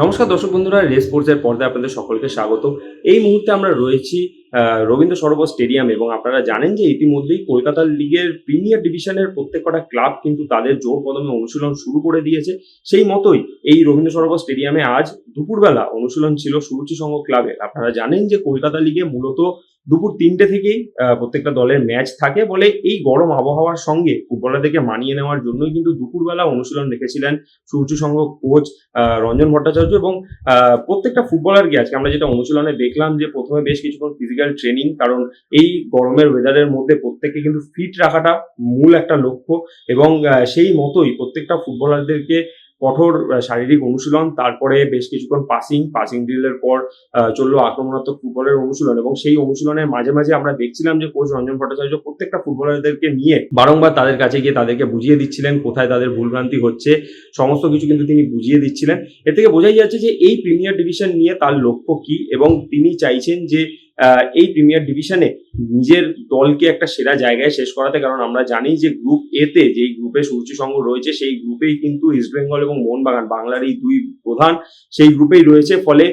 নমস্কার দর্শক বন্ধুরা, রেস স্পোর্টসের পর্দায় আপনাদের সকলকে স্বাগত। এই মুহূর্তে আমরা রয়েছি রবীন্দ্র সরোবর স্টেডিয়াম এবং আপনারা জানেন যে ইতিমধ্যেই কলকাতা লিগের প্রিমিয়ার ডিভিশনের প্রত্যেকটা ক্লাব কিন্তু তাদের জোর কদমে অনুশীলন শুরু করে দিয়েছে। সেই মতোই এই রবীন্দ্র সরোবর স্টেডিয়ামে আজ দুপুরবেলা অনুশীলন ছিল সুরুচি সংঘ ক্লাবের। আপনারা জানেন যে কলকাতা লিগে মূলত দুপুর তিনটে থেকেই প্রত্যেকটা দলের ম্যাচ থাকে। বলে এই গরম আবহাওয়ার সঙ্গে ফুটবলারদেরকে মানিয়ে নেওয়ার জন্যই কিন্তু দুপুরবেলা অনুশীলন রেখেছিলেন সূর্য সংঘ কোচ রঞ্জন ভট্টাচার্য এবং প্রত্যেকটা ফুটবলারকে আজকে আমরা যেটা অনুশীলনে দেখলাম যে প্রথমে বেশ কিছুক্ষণ ফিজিক্যাল ট্রেনিং কারণ এই গরমের ওয়েদারের মধ্যে প্রত্যেককে কিন্তু ফিট রাখাটা মূল একটা লক্ষ্য এবং সেই মতোই প্রত্যেকটা ফুটবলারদেরকে কঠোর শারীরিক অনুশীলন, তারপরে বেশ কিছুক্ষণ পাসিং পাসিং ড্রিলের পর চলল আক্রমণাত্মক ফুটবলের অনুশীলন এবং সেই অনুশীলনের মাঝে মাঝে আমরা দেখছিলাম যে কোচ রঞ্জন ভট্টাচার্য প্রত্যেকটা ফুটবলারদেরকে নিয়ে বারংবার তাদের কাছে গিয়ে তাদেরকে বুঝিয়ে দিচ্ছিলেন কোথায় তাদের ভুলভ্রান্তি হচ্ছে, সমস্ত কিছু কিন্তু তিনি বুঝিয়ে দিচ্ছিলেন। এর থেকে বোঝাই যাচ্ছে যে এই প্রিমিয়ার ডিভিশন নিয়ে তার লক্ষ্য কি এবং তিনি চাইছেন যে এই প্রিমিয়ার ডিভিশনে নিজের দলকে একটা সেরা জায়গায় শেষ করাতে, কারণ আমরা জানি যে গ্রুপ এতে যেই গ্রুপে সূর্য সংঘ রয়েছে, সেই গ্রুপেই কিন্তু ইস্টবেঙ্গল এবং মোহনবাগান বাংলার এই দুই প্রধান, সেই গ্রুপেই রয়েছে। ফলে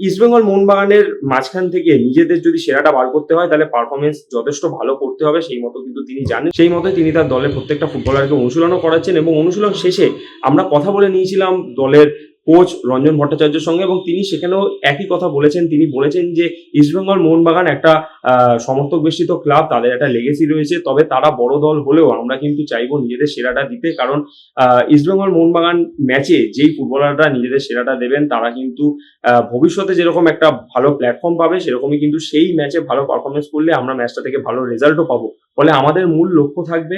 ইস্টবেঙ্গল মোহনবাগানের মাঝখান থেকে নিজেদের যদি সেরাটা বার করতে হয়, তাহলে পারফরমেন্স যথেষ্ট ভালো করতে হবে, সেই মতো কিন্তু তিনি জানেন। সেই মতো তিনি তার দলের প্রত্যেকটা ফুটবলারকে অনুশীলনও করাচ্ছেন এবং অনুশীলন শেষে আমরা কথা বলে নিয়েছিলাম দলের কোচ রঞ্জন ভট্টাচার্যের সঙ্গে এবং তিনি সেখানেও একই কথা বলেছেন। তিনি বলেছেন যে ইস্টবেঙ্গল মোহনবাগান একটা সমর্থক বেষ্টিত ক্লাব তাদের একটা লেগেসি রয়েছে। তবে তারা বড় দল হলেও আমরা কিন্তু চাইব নিজেদের সেরাটা দিতে। কারণ ইস্টবেঙ্গল মোহনবাগান ম্যাচে যেই ফুটবলাররা নিজেদের সেরাটা দেবেন, তারা কিন্তু ভবিষ্যতে যেরকম একটা ভালো প্ল্যাটফর্ম পাবে, সেরকমই কিন্তু সেই ম্যাচে ভালো পারফরমেন্স করলে আমরা ম্যাচটা থেকে ভালো রেজাল্টও পাবো। ফলে আমাদের মূল লক্ষ্য থাকবে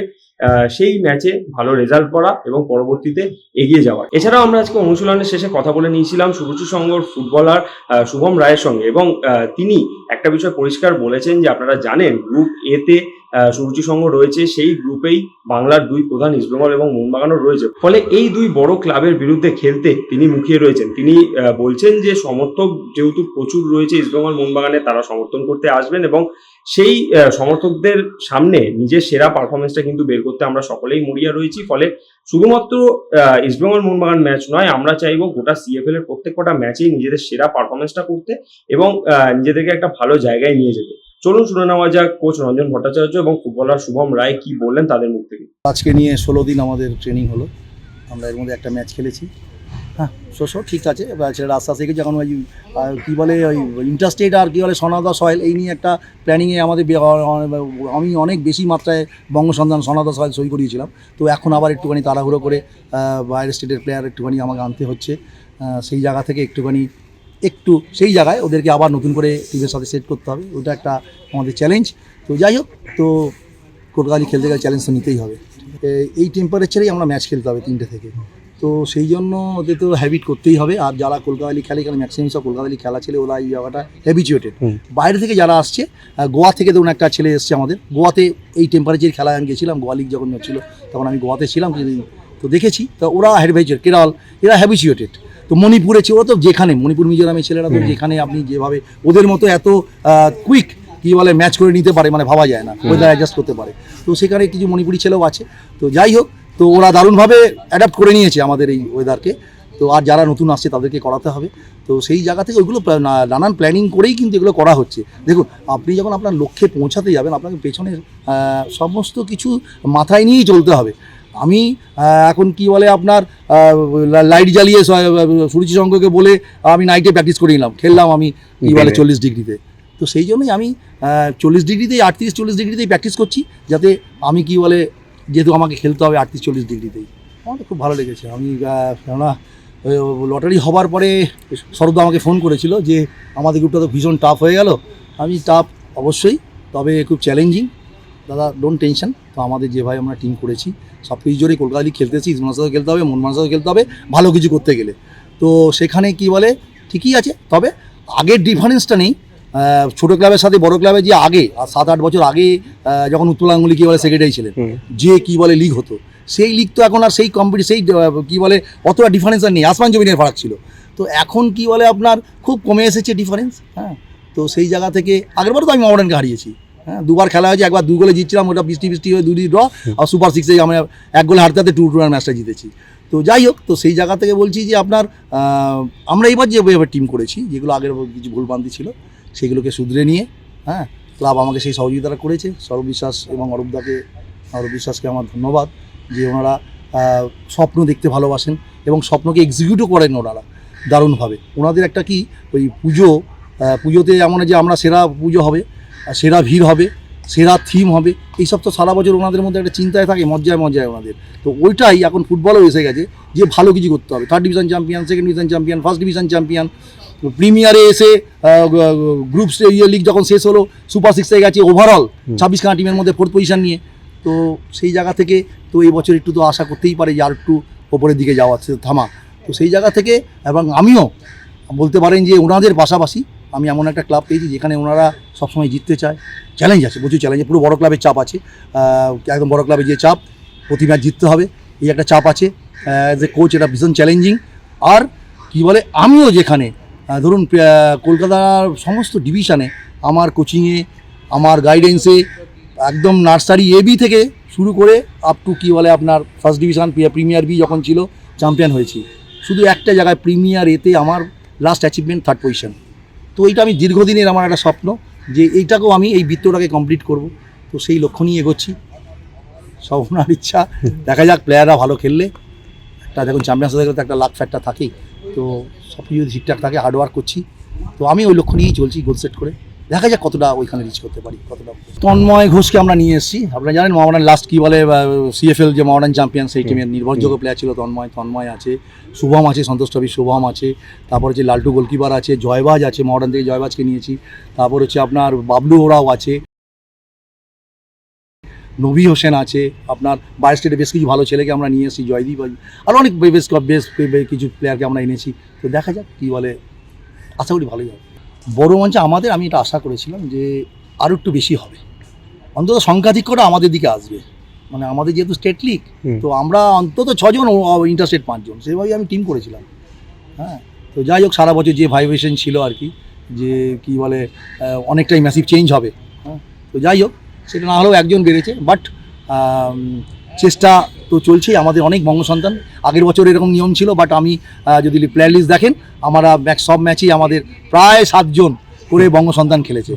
সেই ম্যাচে ভালো রেজাল্ট করা এবং পরবর্তীতে এগিয়ে যাওয়া। এছাড়াও আমরা আজকে অনুশীলনের শেষে কথা বলে নিয়েছিলাম শুভচু সংঘর ফুটবলার শুভম রায়ের সঙ্গে এবং তিনি একটা বিষয় পরিষ্কার বলেছেন যে আপনারা জানেন গ্রুপ এ সুরুচি সংঘ রয়েছে, সেই গ্রুপেই বাংলার দুই প্রধান ইস্টবেঙ্গল এবং মোহনবাগানও রয়েছে। ফলে এই দুই বড় ক্লাবের বিরুদ্ধে খেলতে তিনি মুখিয়ে রয়েছেন। তিনি বলছেন যে সমর্থক যেহেতু প্রচুর রয়েছে ইস্টবেঙ্গল মোহনবাগানে তারা সমর্থন করতে আসবেন এবং সেই সমর্থকদের সামনে নিজের সেরা পারফরমেন্সটা কিন্তু বের করতে আমরা সকলেই মরিয়া রয়েছি। ফলে শুধুমাত্র ইস্টবেঙ্গল মোহনবাগান ম্যাচ নয়, আমরা চাইব গোটা সিএফএল এর প্রত্যেক কটা ম্যাচেই নিজেদের সেরা পারফরমেন্সটা করতে এবং নিজেদেরকে একটা ভালো জায়গায় নিয়ে যেতে। চলুন শুনে নেওয়া যাক কোচ রঞ্জন ভট্টাচার্য এবং ফুটবলার শুভম রায় কি বললেন তাদের মুখ থেকে। আজকে নিয়ে ষোলো দিন আমাদের ট্রেনিং হলো। আমরা এর মধ্যে একটা ম্যাচ খেলেছি। হ্যাঁ শোষো ঠিক আছে। ছেলেরা আস্তে আস্তে যখন ওই কী বলে ওই ইন্টারস্টেট আর কী বলে সনাদা সয়েল এই নিয়ে একটা প্ল্যানিংয়ে আমাদের আমি অনেক বেশি মাত্রায় বঙ্গসন্ধান সনাদা সয়েল সই করিয়েছিলাম। তো এখন আবার একটুখানি তাড়াহুড়ো করে বাইরের স্টেটের প্লেয়ার একটুখানি আমাকে আনতে হচ্ছে। সেই জায়গা থেকে একটুখানি একটু সেই জায়গায় ওদেরকে আবার নতুন করে টিমের সাথে সেট করতে হবে। ওটা একটা আমাদের চ্যালেঞ্জ তো যাই হোক তো কলকাতা খেলতে গেলে চ্যালেঞ্জ তো নিতেই হবে। এই টেম্পারেচারেই আমরা ম্যাচ খেলতে হবে তিনটে থেকে। তো সেই জন্য ওদের তো হ্যাবিট করতেই হবে। আর যারা কলকাতা লিগ খেলে এখানে ম্যাক্সিমাম সব কলকাতা লিগ খেলা ছেলে ওরা এই জায়গাটা হ্যাবিচুয়েটেড বাইরে থেকে যারা আসছে গোয়া থেকে ধরুন একটা ছেলে এসছে আমাদের। গোয়াতে এই টেম্পারেচার খেলায় আমি গেছিলাম গোয়া লিগ যখন ছিল তখন আমি গোয়াতে ছিলাম তো দেখেছি তো ওরা হ্যাবিচুয়েট কেরাল এরা হ্যাবিচুয়েটেড তো মণিপুরে ছিল ওরা তো যেখানে মণিপুর মিজোরামের ছেলেরা তো যেখানে আপনি যেভাবে ওদের মতো এত কুইক কি বলে ম্যাচ করে নিতে পারে মানে ভাবা যায় না ওয়েদার অ্যাডজাস্ট করতে পারে। তো সেখানে কিছু মণিপুরি ছেলেও আছে। তো যাই হোক তো ওরা দারুণভাবে অ্যাডাপ্ট করে নিয়েছে আমাদের এই ওয়েদারকে তো আর যারা নতুন আসছে তাদেরকে করাতে হবে। তো সেই জায়গা থেকে ওইগুলো নানান প্ল্যানিং করেই কিন্তু এগুলো করা হচ্ছে। দেখুন আপনি যখন আপনার লক্ষ্যে পৌঁছাতে যাবেন আপনাকে পেছনে আহ, সমস্ত কিছু মাথায় নিয়েই চলতে হবে। আমি এখন কি বলে আপনার লাইট জ্বালিয়ে সুরুচি সংঘকে বলে আমি নাইটে প্র্যাকটিস করে নিলাম খেললাম আমি কি বলে চল্লিশ ডিগ্রিতে। তো সেই জন্যই আমি চল্লিশ ডিগ্রিতেই আটত্রিশ চল্লিশ ডিগ্রিতেই প্র্যাকটিস করছি যাতে আমি কি বলে যেহেতু আমাকে খেলতে হবে আটত্রিশ চল্লিশ ডিগ্রিতেই। আমার তো খুব ভালো লেগেছে। আমি কেননা লটারি হবার পরে সরদা আমাকে ফোন করেছিল যে আমাদের গ্রুপটা তো ভীষণ টাফ হয়ে গেল। আমি টাফ অবশ্যই তবে খুব চ্যালেঞ্জিং দাদা ডোন্ট টেনশন তো আমাদের যেভাবে আমরা টিম করেছি সব কিছু জোরে কলকাতা লিগ খেলতেছি ইসমার সাথে খেলতে হবে মনমান সাথে খেলতে হবে ভালো কিছু করতে গেলে। তো সেখানে কি বলে ঠিকই আছে তবে আগের ডিফারেন্সটা নেই। ছোট ক্লাবের সাথে বড় ক্লাবে যে আগে আর সাত আট বছর আগে যখন উত্তর গাঙ্গুলি কি বলে সেক্রেটারি ছিলেন যে কি বলে লিগ হতো। সেই লিগ তো এখন আর সেই কম্পিটি সেই কী বলে অতটা ডিফারেন্স আর নেই। আসমান জমিনের ফারাক ছিল। তো এখন কি বলে আপনার খুব কমে এসেছে ডিফারেন্স হ্যাঁ। তো সেই জায়গা থেকে আগেরবারও তো আমি মডার্নকে হারিয়েছি। হ্যাঁ দুবার খেলা হয়েছে, একবার দু গোলে জিতছিলাম, ওটা বৃষ্টি বৃষ্টি হয়ে দুই ড্র আর সুপার সিক্সে আমরা এক গোলে হারতে হারতে টু টু ম্যাচটা জিতেছি। তো যাই হোক, তো সেই জায়গা থেকে বলছি যে আপনার আমরা এবার যে টিম করেছি, যেগুলো আগের কিছু ভুলবান্তি ছিল, সেগুলোকে শুধরে নিয়ে হ্যাঁ ক্লাব আমাকে সেই সহযোগিতাটা করেছে, সৌরভ বিশ্বাস এবং অরূপদাকে অরূপ বিশ্বাসকে আমার ধন্যবাদ, যে ওনারা স্বপ্ন দেখতে ভালোবাসেন এবং স্বপ্নকে এক্সিকিউটও করেন ওনারা, দারুণভাবে। ওনাদের একটা কি, ওই পুজো পুজোতে এমন যে আমরা সেরা পুজো হবে সেরা ভিড় হবে সেরা থিম হবে। এইসব তো সারা বছর ওনাদের মধ্যে একটা চিন্তায় থাকে মজ্জায় মজ্জায় ওনাদের। তো ওইটাই এখন ফুটবলও এসে গেছে যে ভালো কিছু করতে হবে। Third division champion second division champion first division champion প্রিমিয়ারে এসে গ্রুপ ইয়ে লিগ যখন শেষ হলো সুপার সিক্সে গেছে ওভারঅল হুম। ছাব্বিশখানা টিমের মধ্যে ফোর্থ পজিশন নিয়ে। তো সেই জায়গা থেকে তো এই বছর একটু তো আশা করতেই পারে যে আর একটু ওপরের দিকে যাওয়া থামা। তো সেই জায়গা থেকে এবং আমিও বলতে পারেন যে ওনাদের পাশাপাশি আমি এমন একটা ক্লাব পেয়েছি যেখানে ওনারা সবসময় জিততে চায়। চ্যালেঞ্জ আছে, প্রচুর চ্যালেঞ্জ পুরো বড় ক্লাবের চাপ আছে। একদম বড় ক্লাবে যে চাপ, প্রতি ম্যাচ জিততে হবে, এই একটা চাপ আছে। অ্যাজ এ কোচ এটা ভীষণ চ্যালেঞ্জিং আর কি বলে, আমিও যেখানে ধরুন কলকাতার সমস্ত ডিভিশনে আমার কোচিংয়ে আমার গাইডেন্সে একদম নার্সারি এ বি থেকে শুরু করে আপ টু কী বলে আপনার ফার্স্ট ডিভিশন প্রিমিয়ার বি যখন ছিল চ্যাম্পিয়ন হয়েছি। শুধু একটা জায়গায় প্রিমিয়ার এতে আমার লাস্ট অ্যাচিভমেন্ট থার্ড পজিশন তো এইটা আমি দীর্ঘদিনের আমার একটা স্বপ্ন যে এইটাকেও আমি এই বৃত্তটাকে কমপ্লিট করব। তো সেই লক্ষ্য নিয়ে এগোচ্ছি। স্বপ্নার ইচ্ছা। দেখা যাক প্লেয়াররা ভালো খেললে। একটা দেখুন চ্যাম্পিয়ন্স গেলে তো একটা লাক ফ্যাক্টর থাকেই। তো সব কিছু যদি ঠিকঠাক থাকে হার্ডওয়ার্ক করছি। তো আমি ওই লক্ষ্য নিয়েই চলছি গোল সেট করে। দেখা যাক কতটা ওইখানে রিচ করতে পারি, কতটা তন্ময় ঘোষকে আমরা নিয়ে এসেছি। আপনারা জানেন মহামারান লাস্ট কী বলে সিএফএল যে মহারান চ্যাম্পিয়ন সেই টিমের নির্ভরযোগ্য প্লেয়ার ছিল তন্ময়। তন্ময় আছে, শুভম আছে, সন্তোষ ট্রফি শুভম আছে, তারপর হচ্ছে লালটু গোলকিপার আছে, জয়বাজ আছে মহারান থেকে জয়বাজকে নিয়েছি, তারপর হচ্ছে আপনার বাবলু ওরাও আছে, নবী হোসেন আছে, আপনার বাইরে স্টেটে বেশ কিছু ভালো ছেলেকে আমরা নিয়ে এসেছি, জয়দীপ আরও অনেক বেশ বেশ কিছু প্লেয়ারকে আমরা এনেছি। তো দেখা যাক কী বলে, আশা করি ভালোই হবে। বড় মঞ্চে আমাদের আমি এটা আশা করেছিলাম যে আরও একটু বেশি হবে। অন্তত সংখ্যাধিক্যটা আমাদের দিকে আসবে। মানে আমাদের যেহেতু স্টেট লিগ তো আমরা অন্তত ছজন ইন্টারস্টেট পাঁচজন সেভাবেই আমি টিম করেছিলাম। হ্যাঁ তো যাই হোক সারা বছর যে ভাইব্রেশন ছিল আর কি যে কি বলে অনেকটাই ম্যাসিভ চেঞ্জ হবে। হ্যাঁ তো যাই হোক সেটা না হলেও একজন বেড়েছে বাট চেষ্টা তো চলছেই। আমাদের অনেক বঙ্গসন্তান আগের বছর এরকম নিয়ম ছিল বাট আমি যদি প্লেয়ার লিস্ট দেখেন আমরা সব ম্যাচেই আমাদের প্রায় সাতজন করে বঙ্গসন্তান খেলেছে।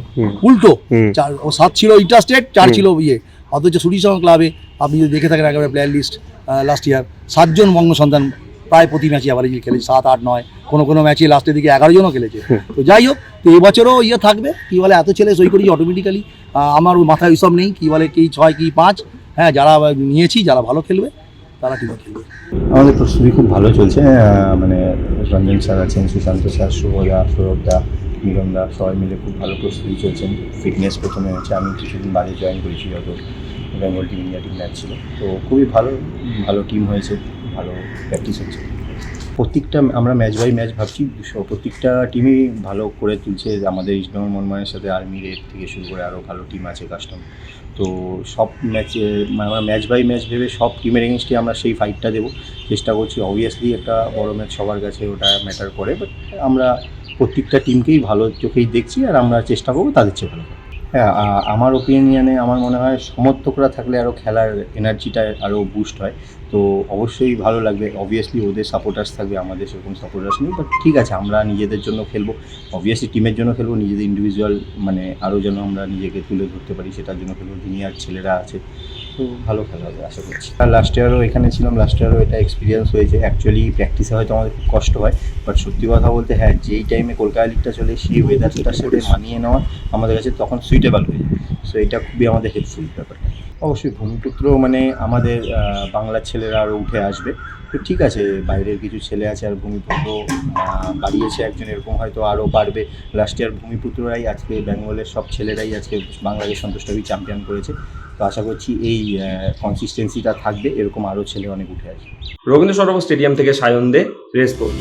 উল্টো। চার ও সাত ছিল ইন্টারস্টেট চার ছিল ইয়ে। অথচ সুরিসং ক্লাবে আপনি যদি দেখে থাকেন একেবারে প্লেয়ার লিস্ট লাস্ট ইয়ার সাতজন বঙ্গ সন্তান প্রায় প্রতি ম্যাচে আবার খেলেছে। সাত আট নয় কোনো কোনো ম্যাচে লাস্টের দিকে এগারো জনও খেলেছে। তো যাই হোক তো এবছরও ইয়ে থাকবে। কী বলে এত ছেলে সই করেছি অটোমেটিক্যালি আমার মাথায় ওইসব নেই। কী বলে কি ছয় কি পাঁচ হ্যাঁ যারা নিয়েছি, যারা ভালো খেলবে, তারা টিমে খেলবে আমাদের প্রস্তুতি খুব ভালো চলছে মানে রঞ্জন স্যার আছেন, সুশান্ত স্যার শুভদা সৌরভদা মিলনদা সবাই মিলে খুব ভালো প্রস্তুতি চলছেন ফিটনেস প্রথমে হচ্ছে, আমি কিছুদিন বাদে জয়েন করেছি, যত Bengal team India team match ছিল। তো খুবই ভালো ভালো টিম হয়েছে, ভালো প্র্যাকটিস হচ্ছে। প্রত্যেকটা আমরা ম্যাচ বাই ম্যাচ ভাবছি প্রত্যেকটা টিমই ভালো করে তুলছে। আমাদের ইস্টবেঙ্গল মনমানের সাথে আর্মি রেড থেকে শুরু করে আরও ভালো টিম আছে কাস্টম তো সব ম্যাচে আমরা ম্যাচ বাই ম্যাচ ভেবে সব টিমের এগেনস্টে আমরা সেই ফাইটটা দেবো। চেষ্টা করছি অবভিয়াসলি একটা বড় ম্যাচ সবার কাছে ওটা ম্যাটার করে বাট আমরা প্রত্যেকটা টিমকেই ভালো চোখেই দেখছি আর আমরা চেষ্টা করব তাদের চেয়ে ভালো। হ্যাঁ আমার ওপিনিয়নে আমার মনে হয় সমর্থকরা থাকলে আরও খেলার এনার্জিটা আরও বুস্ট হয়। তো অবশ্যই ভালো লাগবে। অবভিয়াসলি ওদের সাপোর্টার্স থাকবে, আমাদের সেরকম সাপোর্টার্স নেই বাট ঠিক আছে, আমরা নিজেদের জন্য খেলব। অবভিয়াসলি টিমের জন্য খেলব, নিজেদের ইন্ডিভিজুয়াল মানে আরও যেন আমরা নিজেকে তুলে ধরতে পারি, সেটার জন্য খেলব। জুনিয়ার ছেলেরা আছে তো ভালো খেলা হবে, আশা করছি। আর লাস্ট ইয়ারও এখানে ছিলাম লাস্ট ইয়ারও এটা এক্সপিরিয়েন্স হয়েছে। অ্যাকচুয়ালি প্র্যাকটিসে হয়তো আমাদের খুব কষ্ট হয় বাট সত্যি কথা বলতে হ্যাঁ যেই টাইমে কলকাতা লিগটা চলে, সেই ওয়েদারটার সাথে মানিয়ে নেওয়া আমাদের কাছে তখন সুইটেবল হয়ে যায়। সো এটা খুবই আমাদের হেল্পফুল ব্যাপার। অবশ্যই ভূমিপুত্র মানে আমাদের বাংলার ছেলেরা আরও উঠে আসবে। তো ঠিক আছে, বাইরের কিছু ছেলে আছে আর ভূমিপুত্র বাড়িয়েছে একজন, এরকম হয়তো আরও বাড়বে লাস্ট ইয়ার ভূমিপুত্ররাই আজকে বেঙ্গলের সব ছেলেরাই আজকে বাংলাদেশ সন্তোষ ট্রফি চ্যাম্পিয়ন করেছে। তো আশা করছি এই কনসিস্টেন্সিটা থাকবে। এরকম আরও ছেলে অনেক উঠে আসবে। রবীন্দ্র সরোবর স্টেডিয়াম থেকে সায়ন দে রেসপোর্ট